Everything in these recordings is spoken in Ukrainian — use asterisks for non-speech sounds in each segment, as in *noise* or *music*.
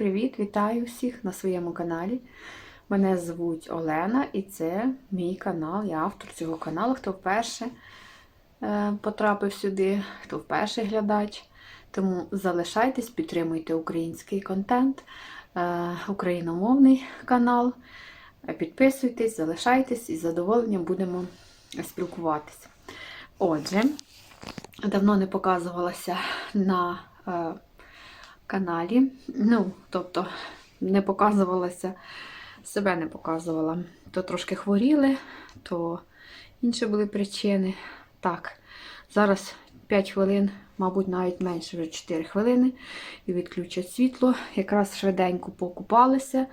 Привіт! Вітаю всіх на своєму каналі. Мене звуть Олена і це мій канал. Я автор цього каналу. Хто вперше е, потрапив сюди, хто вперше глядач. Тому залишайтесь, підтримуйте український контент, е, україномовний канал. Підписуйтесь, залишайтесь і з задоволенням будемо спілкуватися. Отже, давно не показувалася на е, каналі. Ну, тобто, не показувалася, себе не показувала. То трошки хворіли, то інші були причини. Так, зараз 5 хвилин, мабуть, навіть менше вже 4 хвилини, і відключать світло. Якраз швиденько покупалися,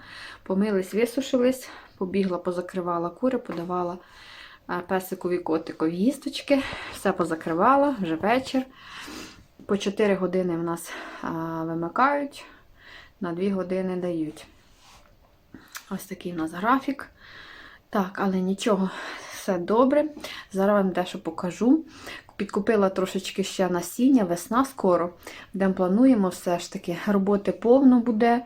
помились, висушились, побігла, позакривала кури, подавала е, песикові котикові їсточки, все позакривала, вже вечір. По 4 години в нас вимикають, на 2 години дають. Ось такий у нас графік. Так, але нічого, все добре. Зараз вам дещо покажу. Підкупила трошечки ще насіння, весна скоро. Де плануємо все ж таки. Роботи повно буде.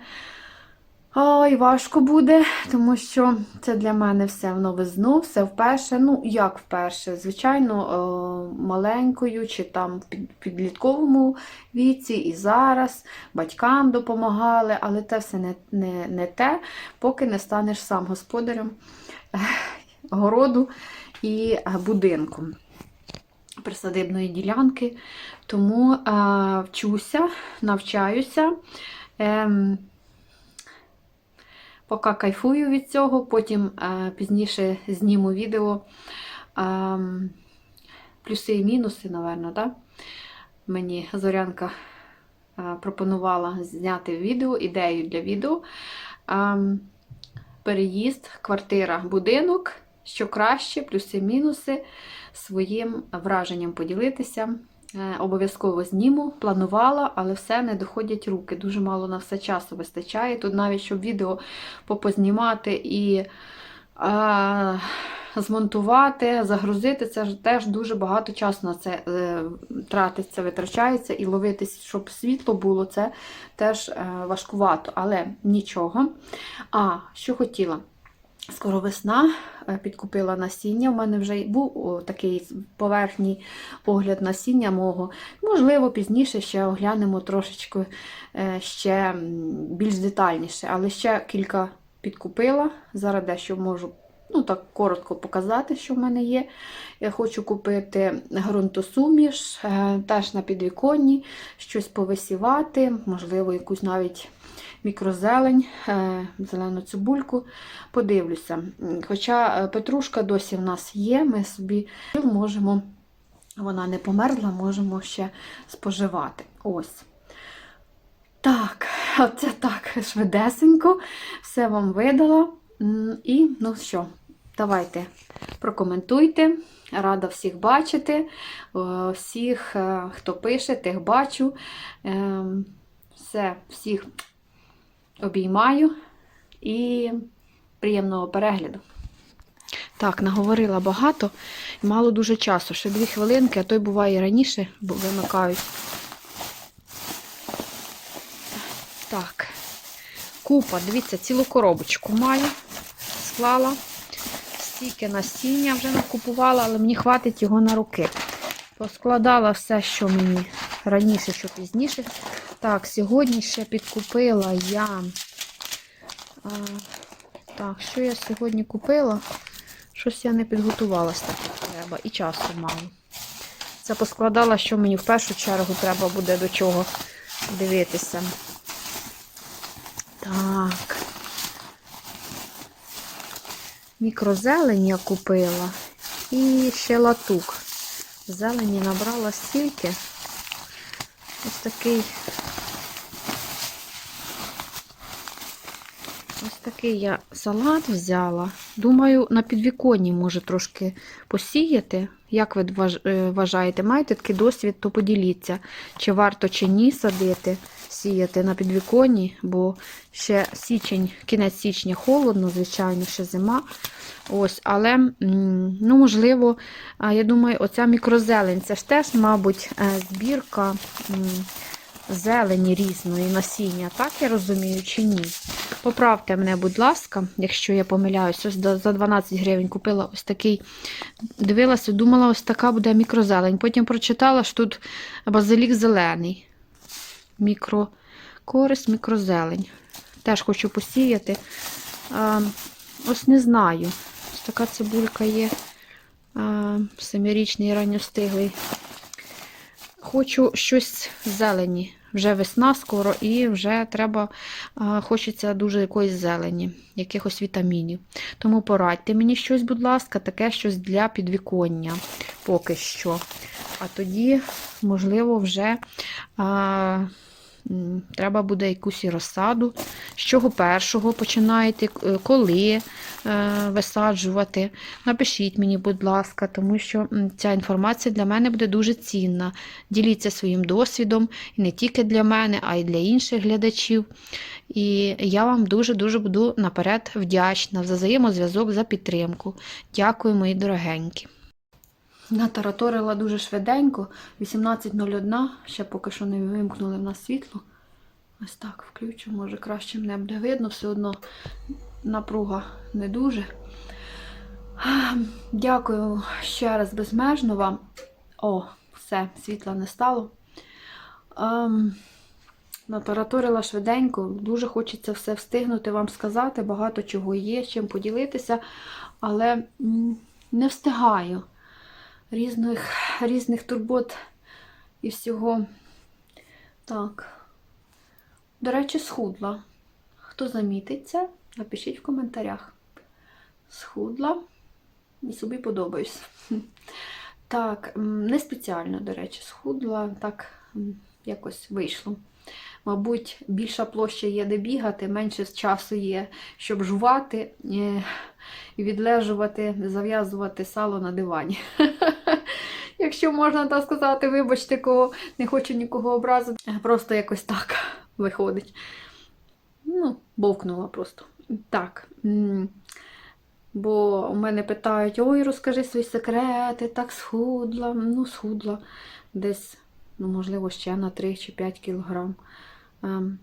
Ой, важко буде, тому що це для мене все в новизну, все вперше. Ну, як вперше? Звичайно, е, маленькою чи там в підлітковому віці, і зараз батькам допомагали, але це все не, не, не те, поки не станеш сам господарем е, городу і е, будинку присадибної ділянки. Тому вчуся, навчаюся. Ем, Поки кайфую від цього, потім е, пізніше зніму відео. Е, плюси і мінуси, напевно, так? Мені Зорянка е, пропонувала зняти відео, ідею для відео. Е, переїзд, квартира, будинок, що краще, плюси, мінуси, своїм враженням поділитися. Е, Обов'язково зніму, планувала, але все не доходять руки. Дуже мало на все часу вистачає. Тут навіть щоб відео попознімати і а, змонтувати, загрузити, це ж теж дуже багато часу на це е, тратиться, витрачається, і ловити, щоб світло було, це теж е, важкувато, але нічого. А, що хотіла? Скоро весна, е, підкупила насіння. У мене вже був такий поверхній огляд насіння мого. Можливо, пізніше ще оглянемо трошечки е, ще більш детальніше, але ще кілька підкупила. Зараз дещо можу ну, так коротко показати, що в мене є. Я хочу купити ґрунтосуміш, е, теж на підвіконні, щось повисівати, можливо, якусь навіть мікрозелень, е, зелену цибульку. Подивлюся. Хоча е, петрушка досі в нас є, ми собі можемо, вона не померзла, можемо ще споживати. Ось. Так, оце так швидесенько. Все вам видала. І, ну що, давайте прокоментуйте. Рада всіх бачити. Е, Всіх, е, хто пише, тих бачу. Ем, Все, всіх обіймаю і приємного перегляду. Так, наговорила багато, мало дуже часу. Ще дві хвилинки, а то й буває раніше, бо вимикають. Так, купа, дивіться, цілу коробочку маю, склала. Стільки насіння вже накупувала, але мені хватить його на руки. Поскладала все, що мені раніше, що пізніше. Так, сьогодні ще підкупила я. А, так, що я сьогодні купила? Щось я не підготувалася так, як треба. І часу мало. Це поскладала, що мені в першу чергу треба буде до чого дивитися. Так. Мікрозелень я купила. І ще латук. Зелені набрала стільки. Ось такий. Ось такий я салат взяла. Думаю, на підвіконні може трошки посіяти. Як ви е, вважаєте, маєте такий досвід, то поділіться, чи варто чи ні садити, сіяти на підвіконні, бо ще січень, кінець січня холодно, звичайно, ще зима. Ось, але, ну, можливо, я думаю, оця мікрозелень, це ж теж, мабуть, е, збірка зелені різної насіння, так я розумію, чи ні? Поправте мене, будь ласка, якщо я помиляюсь, за 12 гривень купила ось такий. Дивилася, думала, ось така буде мікрозелень. Потім прочитала, що тут базилік зелений. Мікрокорис, мікрозелень. Теж хочу посіяти. А, ось не знаю. Ось така цибулька є. Семирічний ранньостиглий. Хочу щось зелені. Вже весна скоро, і вже треба, хочеться дуже якоїсь зелені, якихось вітамінів. Тому порадьте мені щось, будь ласка, таке щось для підвіконня поки що. А тоді, можливо, вже треба буде якусь і розсаду. З чого першого починаєте, е, коли е, висаджувати. Напишіть мені, будь ласка, тому що ця інформація для мене буде дуже цінна. Діліться своїм досвідом і не тільки для мене, а й для інших глядачів. І я вам дуже-дуже буду наперед вдячна за взаємозв'язок, за підтримку. Дякую, мої дорогенькі. Натараторила дуже швиденько. 18.01, ще поки що не вимкнули в нас світло. Ось так включу, може краще мене буде видно, все одно напруга не дуже. Дякую ще раз безмежно вам. О, все, світла не стало. Ем, натараторила швиденько, дуже хочеться все встигнути вам сказати. Багато чого є, чим поділитися, але не встигаю різних, різних турбот і всього. Так. До речі, схудла. Хто замітить це, напишіть в коментарях. Схудла і собі подобаюсь. *laughs* Так, не спеціально, до речі, схудла, так якось вийшло. Мабуть, більша площа є де бігати, менше часу є, щоб жувати е, і відлежувати, зав'язувати сало на дивані. *laughs* Якщо можна так сказати, вибачте, кого не хочу нікого образити. Просто якось так *laughs* виходить. Ну, бовкнула просто. Так. Бо у мене питають: ой, розкажи свої секрети, так схудла. Ну, схудла десь, ну, можливо, ще на 3 чи 5 кілограм. Ем,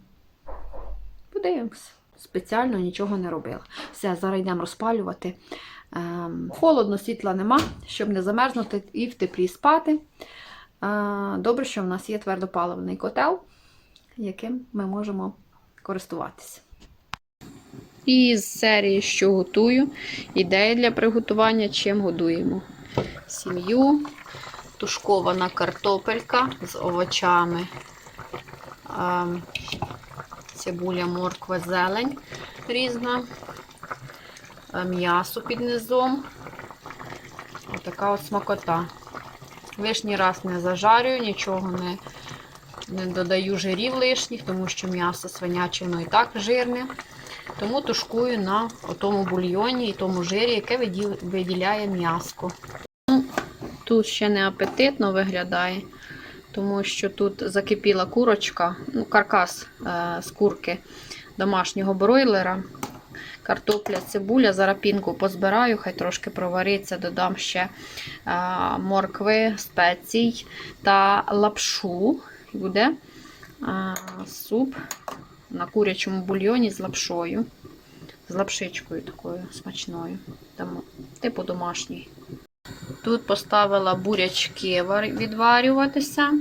Подивимось. Спеціально нічого не робила. Все, зараз йдемо розпалювати. Ем, холодно, світла нема, щоб не замерзнути і в теплі спати. Е, добре, що в нас є твердопаливний котел, яким ми можемо користуватися. І з серії, що готую, ідея для приготування, чим годуємо. Сім'ю, тушкована картопелька з овочами, ем, цибуля, морква, зелень різна, е, м'ясо під низом. Отака от смакота. Лишній раз не зажарюю, нічого не, не додаю жирів лишніх, тому що м'ясо свиняче, воно і так жирне. Тому тушкую на тому бульйоні і тому жирі, яке виділяє м'яско. Тут ще не апетитно виглядає, тому що тут закипіла курочка, ну, каркас е, з курки домашнього бройлера. Картопля, цибуля, зараз пінку позбираю, хай трошки провариться, додам ще е, моркви, спецій та лапшу. Буде е, суп на курячому бульйоні з лапшою. З лапшичкою такою смачною. Там, типу домашній. Тут поставила бурячки відварюватися.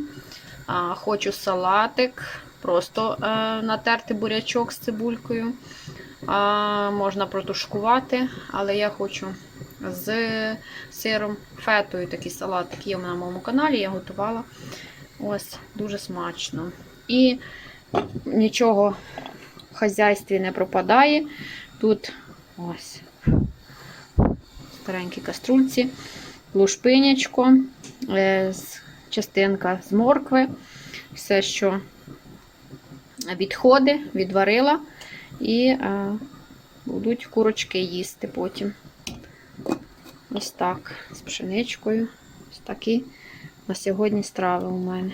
Хочу салатик. Просто е, натерти бурячок з цибулькою. Можна протушкувати, але я хочу з сиром фетою такий салатик є на моєму каналі, я готувала. Ось, дуже смачно. І нічого в хазяйстві не пропадає. Тут ось в старенькій каструльці, лушпинячко, е, частинка з моркви, все, що відходи, відварила, і е, будуть курочки їсти потім. Ось так, з пшеничкою. Ось такі на сьогодні страви у мене.